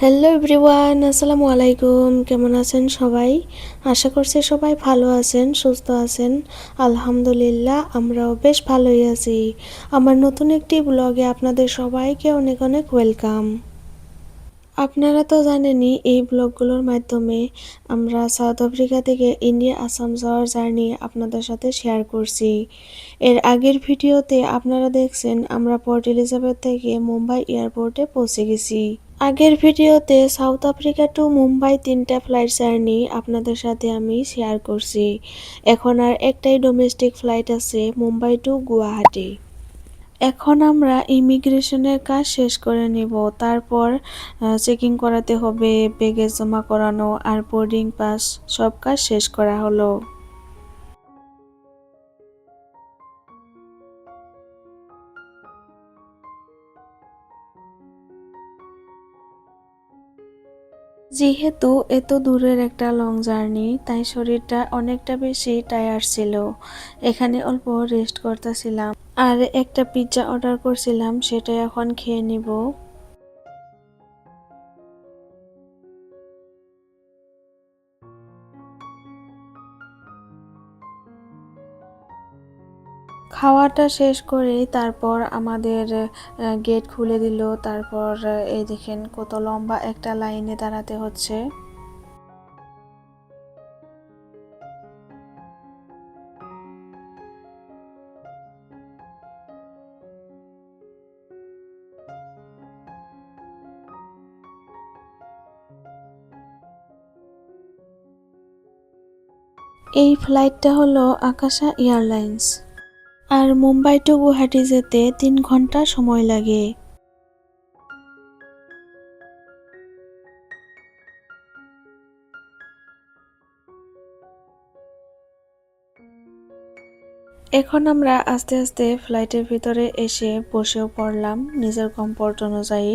Hello everyone আসসালামু আলাইকুম। কেমন আছেন সবাই? আশা করছি সবাই ভালো আছেন, সুস্থ আছেন। আলহামদুলিল্লাহ, আমরাও বেশ ভালোই আছি। আমার নতুন একটি ব্লগে আপনাদের সবাইকে অনেক অনেক ওয়েলকাম আপনারা তো জানেনই, এই ব্লগগুলোর মাধ্যমে আমরা সাউথ আফ্রিকা থেকে ইন্ডিয়া আসাম যাওয়ার জার্নি আপনাদের সাথে শেয়ার করছি। এর আগের ভিডিওতে আপনারা দেখছেন, আমরা পোর্ট এলিজাবেথ থেকে মুম্বাই এয়ারপোর্টে পৌঁছে গেছি। আগের ভিডিওতে সাউথ আফ্রিকা টু মুম্বাই তিনটা ফ্লাইট জার্নি আপনাদের সাথে আমি শেয়ার করছি। এখন আর একটাই ডোমেস্টিক ফ্লাইট আছে মুম্বাই টু গুয়াহাটি। এখন আমরা ইমিগ্রেশনের কাজ শেষ করে নিব। তারপর চেকিং করাতে হবে বেগেজ জমা করানো, আর বোর্ডিং পাস, সব কাজ শেষ করা হলো। যেহেতু এত দূরের একটা লং জার্নি তাই শরীরটা অনেকটা বেশি টায়ার ছিল। এখানে অল্প রেস্ট করতেছিলাম। আর একটা পিৎজা অর্ডার করছিলাম সেটা এখন খেয়ে নিব। খাওয়াটা শেষ করে তারপর আমাদের গেট খুলে দিল। তারপর এই দেখেন কত লম্বা একটা লাইনে দাঁড়াতে হচ্ছে। এই ফ্লাইটটা হলো আকাশা এয়ারলাইন্স। আর মুম্বাই টু গুয়াহাটি যেতে তিন ঘণ্টা সময় লাগে। এখন আমরা আস্তে আস্তে ফ্লাইটের ভিতরে এসে বসেও পড়লাম। নিজের কমফোর্ট অনুযায়ী।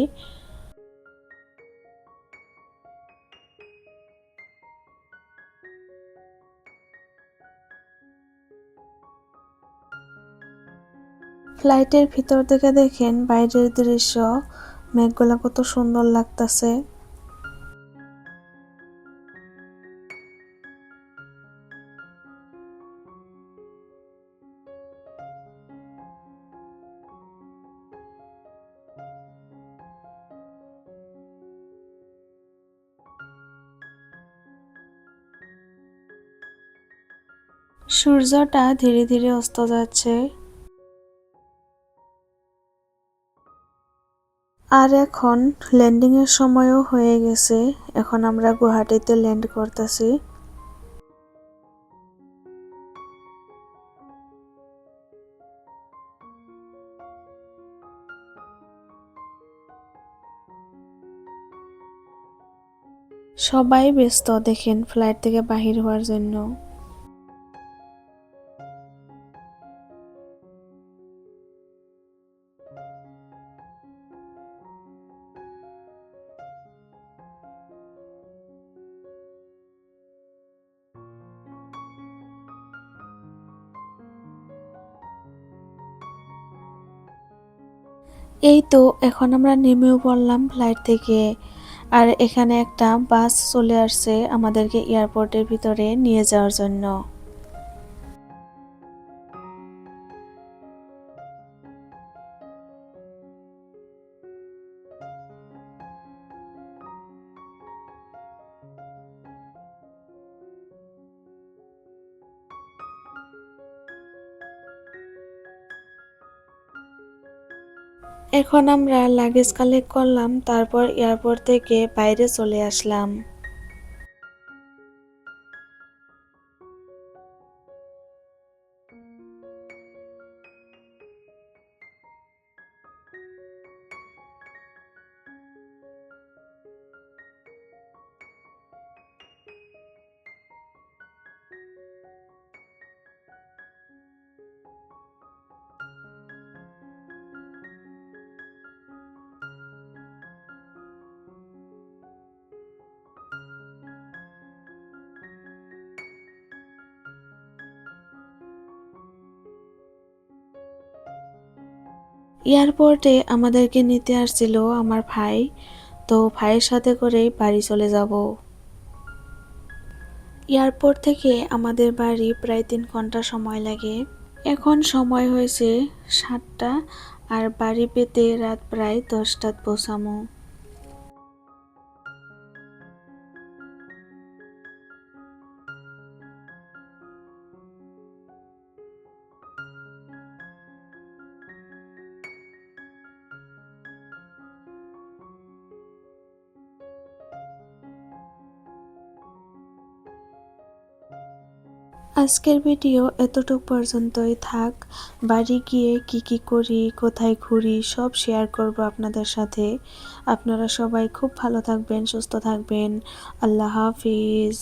ফ্লাইটের ভিতর থেকে দেখেন বাইরের দৃশ্য। মেঘগুলা কত সুন্দর লাগতেছে। সূর্যটা ধীরে ধীরে অস্ত যাচ্ছে। আর এখন ল্যান্ডিং এর সময়ও হয়ে গেছে। এখন আমরা গুয়াহাটিতে ল্যান্ড করতেছি। সবাই ব্যস্ত, দেখেন ফ্লাইট থেকে বাহির হওয়ার জন্য। এই তো, এখন আমরা নেমেও পড়লাম ফ্লাইট থেকে। আর এখানে একটা বাস চলে আসছে আমাদেরকে এয়ারপোর্টের ভিতরে নিয়ে যাওয়ার জন্য। এখন আমরা লাগেজ কালেক্ট করলাম তারপর এয়ারপোর্ট থেকে বাইরে চলে আসলাম। এয়ারপোর্টে আমাদেরকে নিতে আসছিল আমার ভাই। তো ভাইয়ের সাথে করেই বাড়ি চলে যাব। এয়ারপোর্ট থেকে আমাদের বাড়ি প্রায় তিন ঘণ্টা সময় লাগে। এখন সময় হয়েছে সাতটা, আর বাড়ি পেতে রাত প্রায় দশটাত পৌঁছামো। আজকের ভিডিও এতটুকু পর্যন্তই থাক। বাড়ি গিয়ে কি কি করি, কোথায় ঘুরি, সব শেয়ার করব আপনাদের সাথে। আপনারা সবাই খুব ভালো থাকবেন, সুস্থ থাকবেন। আল্লাহ হাফিজ।